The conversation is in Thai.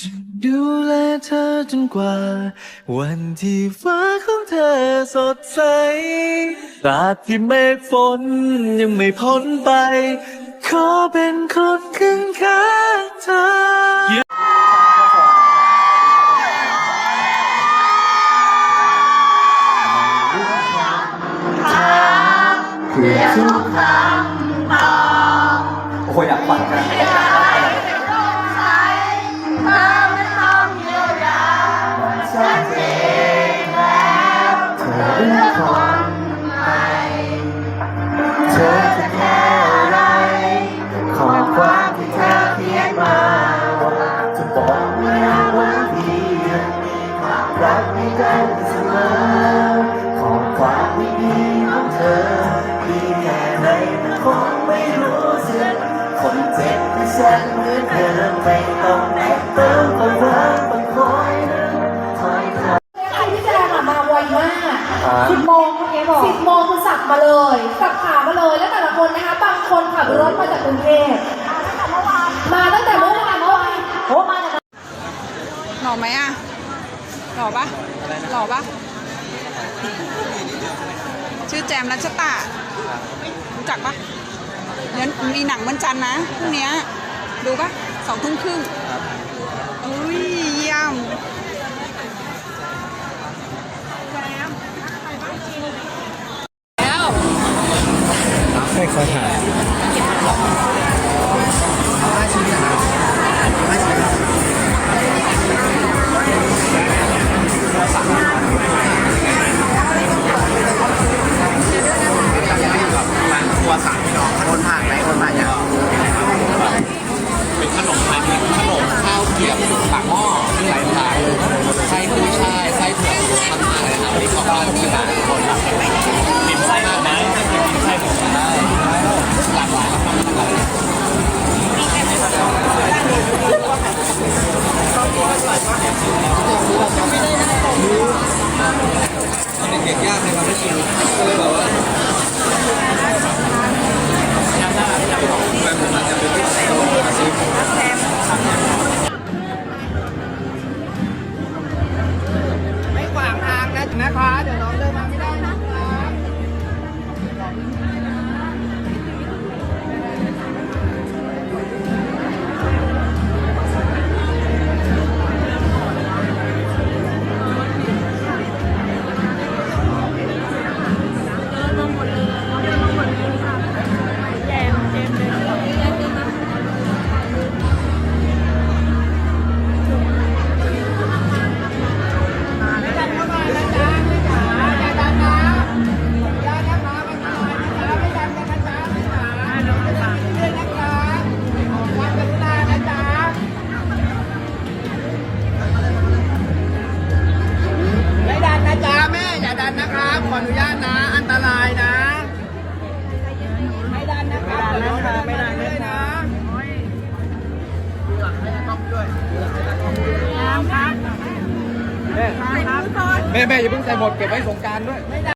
จะดูแลเธอจนกว่า วันที่ฟ้าของเธอสดใสตราบที่เมฆฝนยังไม่พ้นไป ขอเป็นคนข้างข้างๆเธอคือทุกคำตอบโอ้โหอยากฟังกัน กให้กันเสมอ ขอความไม่ดีของเธอดีแค่ไหนแต่คงไม่รู้สึกคนเจ็บที่ฉันเหมือนเดิมไม่ต้องแอบเติมความรักบางคอยนึงคอยคอยใครที่แจงอะมาไวมากครับ สิบโมงเมื่อกี้บอกสิบโมงคือสับมาเลยสับขามาเลยแล้วแต่ละคนนะคะบางคนขับรถมาจากกรุงเทพมาตั้งแต่เมื่อวานเมื่อวานโอ้มาจากหล่อไหมอะ หล่อปะหล่อปะชื่อแจมรัชตะรู้จักปะเดี๋ยวมีหนังวันจันทร์นะพรุ่งนี้ดูปะสองทุ่มครึ่งอุ้ยเยี่ยมให้เขาถ่าย เป็นขนมไทยขนมข้าวเกรียบปากหม้อมีหลายหลายไส้กุ้ยช่ายไส้เผือกรวมมากๆเลยนะครับนี่ของร้านที่ร้านคนมีไส้ผมไหมมีไส้ผมได้หลากหลายมากๆเลยเด็กๆยาก แม่แม่อย่าเพิ่งใส่หมดเก็บไว้สงการด้วย